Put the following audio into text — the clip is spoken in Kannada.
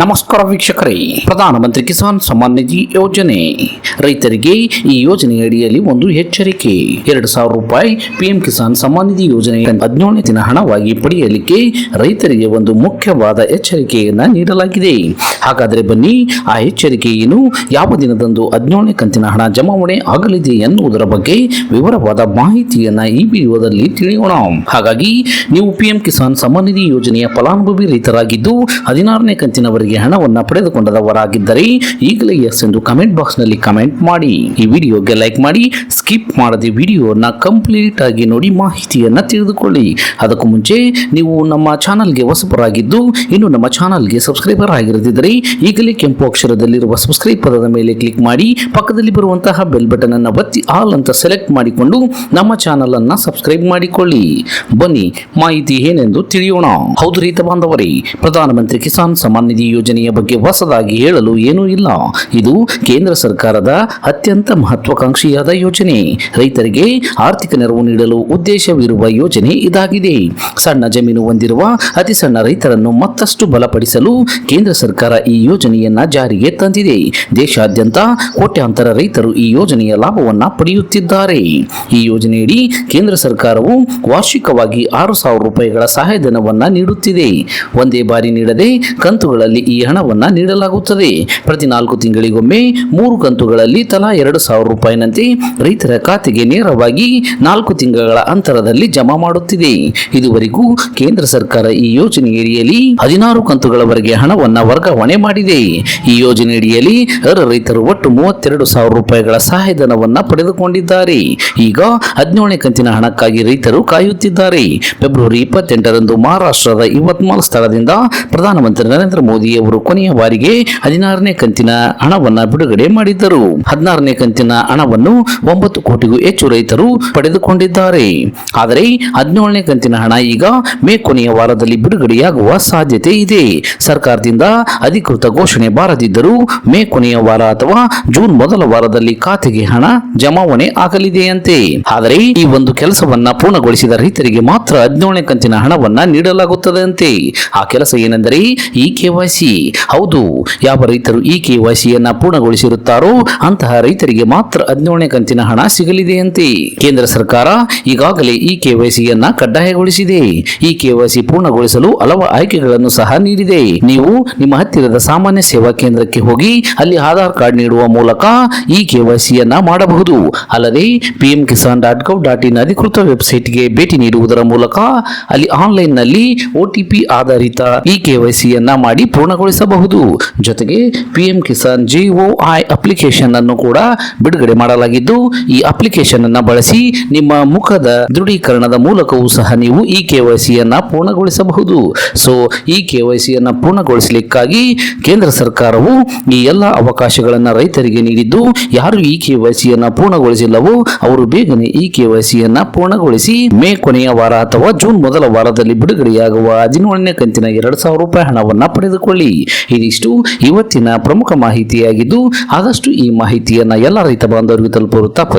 ನಮಸ್ಕಾರ ವೀಕ್ಷಕರೇ. ಪ್ರಧಾನಮಂತ್ರಿ ಕಿಸಾನ್ ಸಮ್ಮಾನ್ ನಿಧಿ ಯೋಜನೆ. ರೈತರಿಗೆ ಈ ಯೋಜನೆ ಅಡಿಯಲ್ಲಿ ಒಂದು ಎಚ್ಚರಿಕೆ. ಎರಡು ಸಾವಿರ ರೂಪಾಯಿ ಪಿಎಂ ಕಿಸಾನ್ ಸಮ್ಮಾನ್ ನಿಧಿ ಯೋಜನೆ ಹದಿನೇಳನೇ ದಿನ ಹಣವಾಗಿ ಪಡೆಯಲಿಕ್ಕೆ ರೈತರಿಗೆ ಒಂದು ಮುಖ್ಯವಾದ ಎಚ್ಚರಿಕೆಯನ್ನು ನೀಡಲಾಗಿದೆ. ಹಾಗಾದರೆ ಬನ್ನಿ, ಆ ಎಚ್ಚರಿಕೆ ಯಾವ ದಿನದಂದು ಹದಿನೇಳನೇ ಕಂತಿನ ಹಣ ಜಮಾವಣೆ ಆಗಲಿದೆ ಎನ್ನುವುದರ ಬಗ್ಗೆ ವಿವರವಾದ ಮಾಹಿತಿಯನ್ನ ಈ ವಿಡಿಯೋದಲ್ಲಿ ತಿಳಿಯೋಣ. ಹಾಗಾಗಿ, ನೀವು ಪಿಎಂ ಕಿಸಾನ್ ಸಮ್ಮಾನ್ ನಿಧಿ ಯೋಜನೆಯ ಫಲಾನುಭವಿ ರೈತರಾಗಿದ್ದು, ಹದಿನಾರನೇ ಕಂತಿನವರೆಗೆ ಹಣವನ್ನ ಪಡೆದುಕೊಂಡವರಾಗಿದ್ದರೆ ಈಗಲೇ ಎಸ್ ಎಂದು ಕಮೆಂಟ್ ಬಾಕ್ಸ್ನಲ್ಲಿ ಕಮೆಂಟ್ ಮಾಡಿ. ಈ ವಿಡಿಯೋಗೆ ಲೈಕ್ ಮಾಡಿ ಸ್ಕಿಪ್ ಮಾಡದೆ ವಿಡಿಯೋನ ಕಂಪ್ಲೀಟ್ ಆಗಿ ನೋಡಿ ಮಾಹಿತಿಯನ್ನ ತಿಳಿದುಕೊಳ್ಳಿ. ಅದಕ್ಕೂ ಮುಂಚೆ ನೀವು ನಮ್ಮ ಚಾನಲ್ಗೆ ಹೊಸಬರಾಗಿದ್ದು, ಇನ್ನು ನಮ್ಮ ಚಾನಲ್ಗೆ ಸಬ್ಸ್ಕ್ರೈಬರ್ ಆಗಿರದಿದ್ದರೆ ಈಗಲೇ ಕೆಂಪು ಅಕ್ಷರದಲ್ಲಿರುವ ಸಬ್ಸ್ಕ್ರೈಬ್ ಪದದ ಮೇಲೆ ಕ್ಲಿಕ್ ಮಾಡಿ, ಪಕ್ಕದಲ್ಲಿ ಬರುವಂತಹ ಬೆಲ್ ಬಟನ್ ಅನ್ನು ಒತ್ತಿ ಆಲ್ ಅಂತ ಸೆಲೆಕ್ಟ್ ಮಾಡಿಕೊಂಡು ನಮ್ಮ ಚಾನಲ್ ಅನ್ನ ಸಬ್ಸ್ಕ್ರೈಬ್ ಮಾಡಿಕೊಳ್ಳಿ. ಬನ್ನಿ, ಮಾಹಿತಿ ಏನೆಂದು ತಿಳಿಯೋಣ. ಹೌದು ರೈತ ಬಾಂಧವರೇ, ಪ್ರಧಾನಮಂತ್ರಿ ಕಿಸಾನ್ ಸಮ್ಮಾನ್ ನಿಧಿ ಯೋಜನೆಯ ಬಗ್ಗೆ ಹೊಸದಾಗಿ ಹೇಳಲು ಏನೂ ಇಲ್ಲ. ಇದು ಕೇಂದ್ರ ಸರ್ಕಾರದ ಅತ್ಯಂತ ಮಹತ್ವಾಕಾಂಕ್ಷಿಯಾದ ಯೋಜನೆ. ರೈತರಿಗೆ ಆರ್ಥಿಕ ನೆರವು ನೀಡಲು ಉದ್ದೇಶವಿರುವ ಯೋಜನೆ ಇದಾಗಿದೆ. ಸಣ್ಣ ಜಮೀನು ಹೊಂದಿರುವ ಅತಿ ಸಣ್ಣ ರೈತರನ್ನು ಮತ್ತಷ್ಟು ಬಲಪಡಿಸಲು ಕೇಂದ್ರ ಸರ್ಕಾರ ಈ ಯೋಜನೆಯನ್ನ ಜಾರಿಗೆ ತಂದಿದೆ. ದೇಶಾದ್ಯಂತ ಕೋಟ್ಯಾಂತರ ರೈತರು ಈ ಯೋಜನೆಯ ಲಾಭವನ್ನ ಪಡೆಯುತ್ತಿದ್ದಾರೆ. ಈ ಯೋಜನೆಯಡಿ ಕೇಂದ್ರ ಸರ್ಕಾರವು ವಾರ್ಷಿಕವಾಗಿ ಆರು ಸಾವಿರ ರೂಪಾಯಿಗಳ ಸಹಾಯಧನವನ್ನ ನೀಡುತ್ತಿದೆ. ಒಂದೇ ಬಾರಿ ನೀಡದೆ ಕಂತುಗಳಲ್ಲಿ ಈ ಹಣವನ್ನ ನೀಡಲಾಗುತ್ತದೆ. ಪ್ರತಿ ನಾಲ್ಕು ತಿಂಗಳಿಗೊಮ್ಮೆ ಮೂರು ಕಂತುಗಳಲ್ಲಿ ತಲಾ ಎರಡು ಸಾವಿರ ರೂಪಾಯಿನಂತೆ ರೈತರ ಖಾತೆಗೆ ನೇರವಾಗಿ ನಾಲ್ಕು ತಿಂಗಳ ಅಂತರದಲ್ಲಿ ಜಮಾ ಮಾಡುತ್ತಿದೆ. ಇದುವರೆಗೂ ಕೇಂದ್ರ ಸರ್ಕಾರ ಈ ಯೋಜನೆಯಡಿಯಲ್ಲಿ ಹದಿನಾರು ಕಂತುಗಳವರೆಗೆ ಹಣವನ್ನು ವರ್ಗಾವಣೆ ಮಾಡಿದೆ. ಈ ಯೋಜನೆಯಡಿಯಲ್ಲಿ ರೈತರು ಒಟ್ಟು ಮೂವತ್ತೆರಡು ಸಾವಿರ ರೂಪಾಯಿಗಳ ಸಹಾಯಧನವನ್ನು ಪಡೆದುಕೊಂಡಿದ್ದಾರೆ. ಈಗ ಹದಿನೇಳನೇ ಕಂತಿನ ಹಣಕ್ಕಾಗಿ ರೈತರು ಕಾಯುತ್ತಿದ್ದಾರೆ. ಫೆಬ್ರವರಿ ಇಪ್ಪತ್ತೆಂಟರಂದು ಮಹಾರಾಷ್ಟ್ರದ ಇವತ್ಮಾಲ್ ಸ್ಥಳದಿಂದ ಪ್ರಧಾನಮಂತ್ರಿ ನರೇಂದ್ರ ಮೋದಿ ಅವರು ಕೊನೆಯ ಬಾರಿಗೆ ಹದಿನಾರನೇ ಕಂತಿನ ಹಣವನ್ನು ಬಿಡುಗಡೆ ಮಾಡಿದ್ದರು. ಹದಿನಾರನೇ ಕಂತಿನ ಹಣವನ್ನು ಒಂಬತ್ತು ಕೋಟಿಗೂ ಹೆಚ್ಚು ರೈತರು ಪಡೆದುಕೊಂಡಿದ್ದಾರೆ. ಆದರೆ ಹದಿನೇಳನೇ ಕಂತಿನ ಹಣ ಈಗ ಮೇ ಕೊನೆಯ ವಾರದಲ್ಲಿ ಬಿಡುಗಡೆಯಾಗುವ ಸಾಧ್ಯತೆ ಇದೆ. ಸರ್ಕಾರದಿಂದ ಅಧಿಕೃತ ಘೋಷಣೆ ಬಾರದಿದ್ದರೂ ಮೇ ಕೊನೆಯ ವಾರ ಅಥವಾ ಜೂನ್ ಮೊದಲ ವಾರದಲ್ಲಿ ಖಾತೆಗೆ ಹಣ ಜಮಾವಣೆ ಆಗಲಿದೆಯಂತೆ. ಆದರೆ ಈ ಒಂದು ಕೆಲಸವನ್ನ ಪೂರ್ಣಗೊಳಿಸಿದ ರೈತರಿಗೆ ಮಾತ್ರ ಹದಿನೇಳನೇ ಕಂತಿನ ಹಣವನ್ನ ನೀಡಲಾಗುತ್ತದಂತೆ. ಆ ಕೆಲಸ ಏನೆಂದರೆ ಈ ಕೆವೈಸಿ ಹೌದು, ಯಾವ ರೈತರು ಈ ಕೆವೈಸಿಯನ್ನ ಪೂರ್ಣಗೊಳಿಸಿರುತ್ತಾರೋ ಅಂತಹ ರೈತರಿಗೆ ಮಾತ್ರ ಹದಿನೇಳನೇ ಕಂತಿನ ಹಣ ಸಿಗಲಿದೆಯಂತೆ ಕೇಂದ್ರ ಸರ್ಕಾರ ಈಗಾಗಲೇ ಈ ಕೆವೈಸಿಯನ್ನ ಕಡ್ಡಾಯಗೊಳಿಸಿದೆ. ಈ ಕೆವೈಸಿ ಪೂರ್ಣಗೊಳಿಸಲು ಹಲವು ಆಯ್ಕೆಗಳನ್ನು ಸಹ ನೀಡಿದೆ. ನೀವು ನಿಮ್ಮ ಹತ್ತಿರದ ಸಾಮಾನ್ಯ ಸೇವಾ ಕೇಂದ್ರಕ್ಕೆ ಹೋಗಿ ಅಲ್ಲಿ ಆಧಾರ್ ಕಾರ್ಡ್ ನೀಡುವ ಮೂಲಕ ಈ ಕೆವೈಸಿಯನ್ನ ಮಾಡಬಹುದು. ಅಲ್ಲದೆ PM Kisan dot gov dot in ಅಧಿಕೃತ ವೆಬ್ಸೈಟ್ಗೆ ಭೇಟಿ ನೀಡುವುದರ ಮೂಲಕ ಅಲ್ಲಿ ಆನ್ಲೈನ್ನಲ್ಲಿ ಒಟಿಪಿ ಆಧಾರಿತ ಈ ಕೆವೈಸಿಯನ್ನ ಮಾಡಿ ಪೂರ್ಣಗೊಳಿಸಬಹುದು. ಜೊತೆಗೆ ಪಿಎಂ ಕಿಸಾನ್ ಜಿಒಐ ಅಪ್ಲಿಕೇಶನ್ ಅನ್ನು ಕೂಡ ಬಿಡುಗಡೆ ಮಾಡಲಾಗಿದ್ದು ಈ ಅಪ್ಲಿಕೇಶನ್ ಅನ್ನು ಬಳಸಿ ನಿಮ್ಮ ಮುಖದ ದೃಢೀಕರಣದ ಮೂಲಕವೂ ಸಹ ನೀವು ಈ ಕೆವೈಸಿಯನ್ನ ಪೂರ್ಣಗೊಳಿಸಬಹುದು. ಸೊ ಈ ಕೆವೈಸಿಯನ್ನ ಪೂರ್ಣಗೊಳಿಸಲಿಕ್ಕಾಗಿ ಕೇಂದ್ರ ಸರ್ಕಾರವು ಈ ಎಲ್ಲ ಅವಕಾಶಗಳನ್ನು ರೈತರಿಗೆ ನೀಡಿದ್ದು, ಯಾರು ಈ ಕೆವೈಸಿಯನ್ನ ಪೂರ್ಣಗೊಳಿಸಿಲ್ಲವೋ ಅವರು ಬೇಗನೆ ಈ ಕೆವೈಸಿಯನ್ನ ಪೂರ್ಣಗೊಳಿಸಿ ಮೇ ಕೊನೆಯ ವಾರ ಅಥವಾ ಜೂನ್ ಮೊದಲ ವಾರದಲ್ಲಿ ಬಿಡುಗಡೆಯಾಗುವ ಹದಿನೇಳನೇ ಕಂತಿನ ಎರಡು ಸಾವಿರ ರೂಪಾಯಿ ಹಣವನ್ನ ಪಡೆದುಕೊಳ್ಳಿ. ಇದಿಷ್ಟು ಇವತ್ತಿನ ಪ್ರಮುಖ ಮಾಹಿತಿಯಾಗಿದ್ದು, ಆದಷ್ಟು ಈ ಮಾಹಿತಿಯನ್ನ ಎಲ್ಲ ರೈತ ಬಾಂಧವರಿಗೂ ತಲುಪಲು